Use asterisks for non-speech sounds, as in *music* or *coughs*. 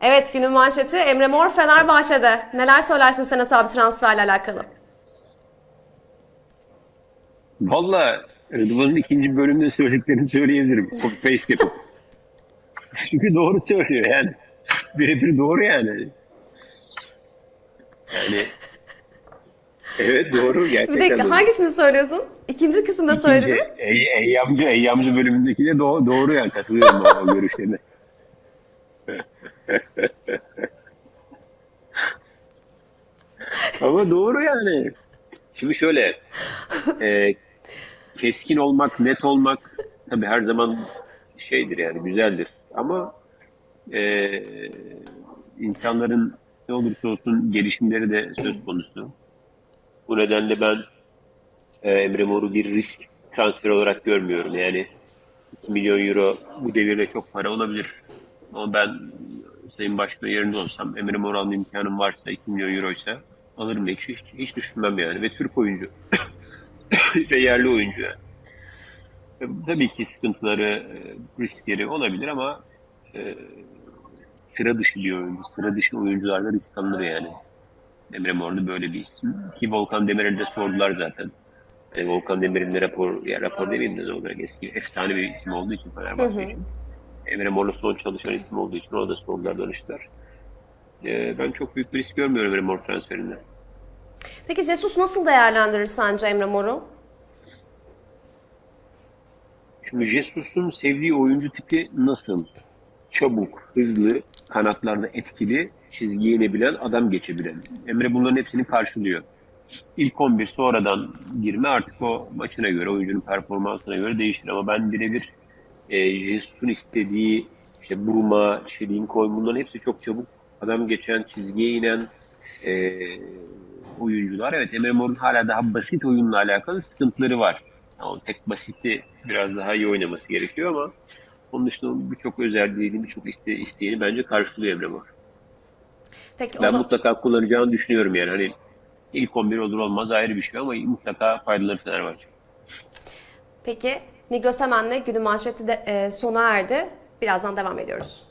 Evet günün manşeti Emre Mor Fenerbahçe'de. Neler söylersin Senat abi transferle alakalı? Valla Rıdvan'ın ikinci bölümde söylediklerini söyleyebilirim. *laughs* Copy paste yapıp. Çünkü doğru söylüyor yani. Birebir doğru yani. Yani evet doğru Bir gerçekten. dakika doğru. hangisini söylüyorsun? İkinci kısımda söyledin. mi? İkinci, Ey, Eyyamcı, Eyyamcı bölümündeki de doğru, doğru yani katılıyorum o görüşlerine. *laughs* *laughs* Ama doğru yani. Şimdi şöyle, e, keskin olmak, net olmak tabii her zaman şeydir yani güzeldir. Ama e, insanların ne olursa olsun gelişimleri de söz konusu. Bu nedenle ben e, Emre Mor'u bir risk transferi olarak görmüyorum. Yani 2 milyon euro bu devirde çok para olabilir. Ama ben Sayın Başkan yerinde olsam Emre Mor alma imkanım varsa 2 milyon euroysa alırım hiç, hiç, hiç düşünmem yani. Ve Türk oyuncu. *coughs* Ve yerli oyuncu yani. E, Tabii ki sıkıntıları, e, riskleri olabilir ama e, sıra dışı bir oyuncu. Sıra dışı oyuncularda risk alınır yani. Emre Morlu böyle bir isim. Ki Volkan Demirel'e de sordular zaten. Yani Volkan Demirel'in de rapor, ya rapor demeyeyim de olarak eski efsane bir isim olduğu için Fenerbahçe için. Emre Morlu son çalışan isim olduğu için ona da sordular, danıştılar. Ee, ben çok büyük bir risk görmüyorum Emre Mor transferinde. Peki Jesus nasıl değerlendirir sence Emre Mor'u? Şimdi Jesus'un sevdiği oyuncu tipi nasıl? Çabuk, hızlı, kanatlarda etkili, çizgiye inebilen, adam geçebilen. Emre bunların hepsini karşılıyor. İlk 11 sonradan girme artık o maçına göre, oyuncunun performansına göre değişir. Ama ben birebir e, Jesus'un istediği işte Bruma, işte Lincoln bunların hepsi çok çabuk. Adam geçen, çizgiye inen e, oyuncular. Evet Emre Mor'un hala daha basit oyunla alakalı sıkıntıları var. Yani tek basiti biraz daha iyi oynaması gerekiyor ama onun dışında birçok özelliğini, birçok iste, isteğini bence karşılıyor Emre Mor. Peki o Ben zaman mutlaka kullanacağını düşünüyorum yani. Hani ilk 11 olur olmaz ayrı bir şey ama mutlaka faydaları Fenerbahçe. Peki Migros Hemen'le günün manşeti de e, sona erdi. Birazdan devam ediyoruz.